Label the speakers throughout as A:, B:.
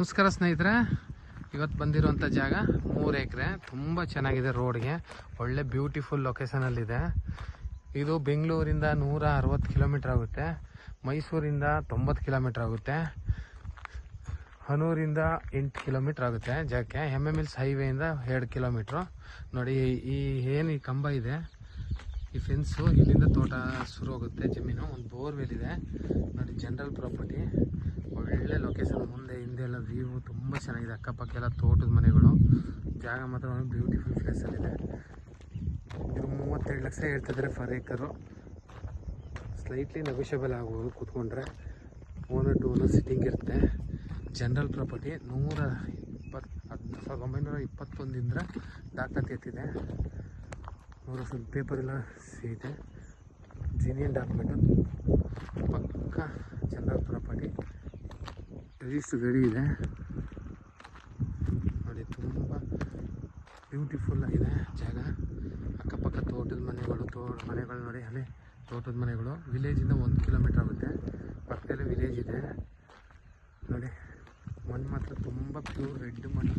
A: ನಮಸ್ಕಾರ ಸ್ನೇಹಿತರೆ. ಇವತ್ತು ಬಂದಿರುವಂಥ ಜಾಗ ಮೂರು ಎಕರೆ. ತುಂಬ ಚೆನ್ನಾಗಿದೆ ರೋಡ್ಗೆ. ಒಳ್ಳೆ ಬ್ಯೂಟಿಫುಲ್ ಲೊಕೇಶನಲ್ಲಿದೆ ಇದು ಬೆಂಗಳೂರಿಂದ ನೂರ ಅರವತ್ತು ಕಿಲೋಮೀಟ್ರ್ ಆಗುತ್ತೆ. ಮೈಸೂರಿಂದ ತೊಂಬತ್ತು ಕಿಲೋಮೀಟ್ರ್ ಆಗುತ್ತೆ. ಹನೂರಿಂದ ಎಂಟು ಕಿಲೋಮೀಟ್ರ್ ಆಗುತ್ತೆ ಜಾಗಕ್ಕೆ. ಎಂ ಎಂ ಎಲ್ಸ್ ಹೈವೇಯಿಂದ ಎರಡು ಕಿಲೋಮೀಟ್ರು ನೋಡಿ, ಈ ಏನು ಈ ಕಂಬ ಇದೆ. ಈ ಫೆನ್ಸು ಇಲ್ಲಿಂದ ತೋಟ ಶುರು ಹೋಗುತ್ತೆ ಜಮೀನು. ಒಂದು ಬೋರ್ವೆಲ್ ಇದೆ. ನೋಡಿ ಜನರಲ್ ಪ್ರಾಪರ್ಟಿ ಒಳ್ಳೆ ಲೊಕೇಶನ್ ಮುಂದೆ ಹಿಂದೆ ಎಲ್ಲ ವ್ಯೂ ತುಂಬ ಚೆನ್ನಾಗಿದೆ ಅಕ್ಕಪಕ್ಕ ಎಲ್ಲ ತೋಟದ ಮನೆಗಳು. ಜಾಗ ಮಾತ್ರ ಒಂದು ಬ್ಯೂಟಿಫುಲ್ ಪ್ಲೇಸಲ್ಲಿದೆ ಇದು. ಮೂವತ್ತೆರಡು ಲಕ್ಷ ಹೇಳ್ತಿದ್ರೆ ಫರ್ ಏಕರು ಸ್ಲೈಟ್ಲಿ ನೆಗೋಷಿಯಬಲ್ ಆಗ್ಬೋದು ಕೂತ್ಕೊಂಡ್ರೆ. ಓನರ್ ಟು ಓನರ್ ಸಿಟ್ಟಿಂಗ್ ಇರುತ್ತೆ. ಜನರಲ್ ಪ್ರಾಪರ್ಟಿ ನೂರ ಇಪ್ಪತ್ತು ಹತ್ತು ಸಾವಿರದ ಒಂಬೈನೂರ ಇಪ್ಪತ್ತೊಂದಿಂದ ದಾಖಲಾತಿ ಎತ್ತಿದೆ. ನೂರ ಸ್ವಲ್ಪ ಪೇಪರ್ ಎಲ್ಲ ಇದೆ ಜಿನಿಯನ್ ಡಾಕ್ಯುಮೆಂಟು ರಿಜಿಸ್ಟರ್ ಗಡಿ ಇದೆ. ನೋಡಿ, ತುಂಬ ಬ್ಯೂಟಿಫುಲ್ ಆಗಿದೆ ಜಾಗ. ಅಕ್ಕಪಕ್ಕ ತೋಟದ ಮನೆಗಳು ತೋ ಮನೆಗಳು ನೋಡಿ, ಅಲ್ಲಿ ತೋಟದ ಮನೆಗಳು. ವಿಲೇಜಿಂದ ಒಂದು ಕಿಲೋಮೀಟ್ರ್ ಆಗುತ್ತೆ. ಪಕ್ಕದಲ್ಲಿ ವಿಲೇಜ್ ಇದೆ. ನೋಡಿ, ಮಣ್ಣು ಮಾತ್ರ ತುಂಬ ಪ್ಯೂರ್ ರೆಡ್ ಮಣ್ಣು.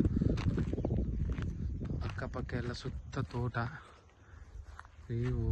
A: ಅಕ್ಕಪಕ್ಕ ಎಲ್ಲ ಸುತ್ತ ತೋಟ. ಇವು